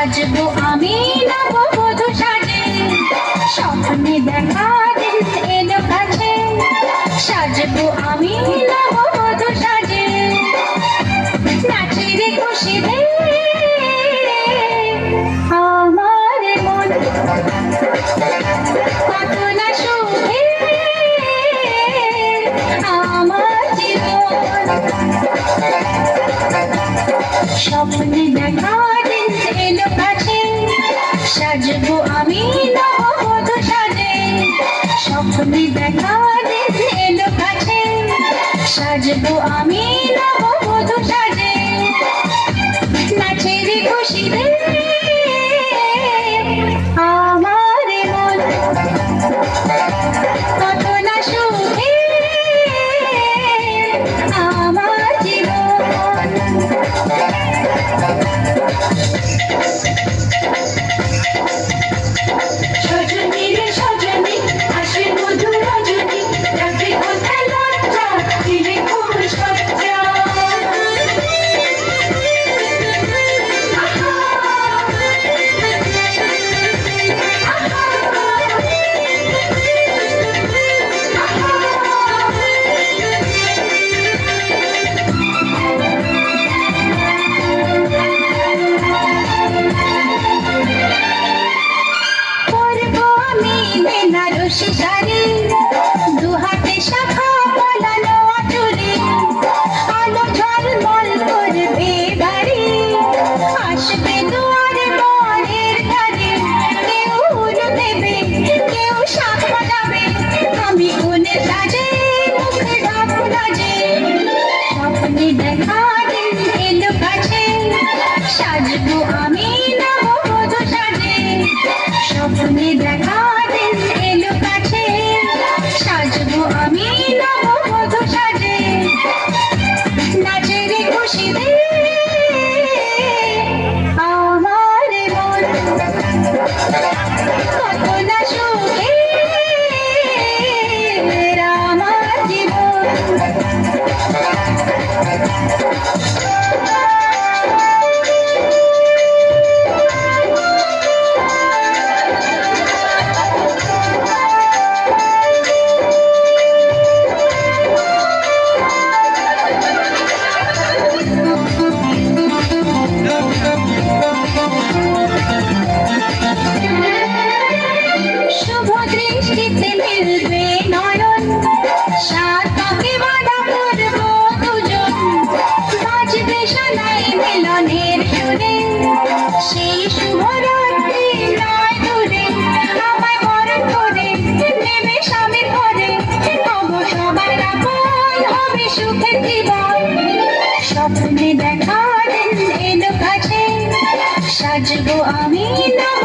সাজবো আমি নববধূ সাজে। স্বপ্নে দেখা এলো কাছে। সাজবো আমি নববধূ সাজে। আমার মন। কত না আমার জীবন। স্বপ্নে দেখা সাজবো আমি নববধূ সাজে স্বপ্নে দেখা দিন এলো কাছে সাজবো আমি নববধূ সাজে। নাচের খুশিতে বেনারসি শাড়ি দু হাতে শাখা সুখের জীবন স্বপ্নে দেখা দিন এলো কাছে। সাজবো আমি নববধূ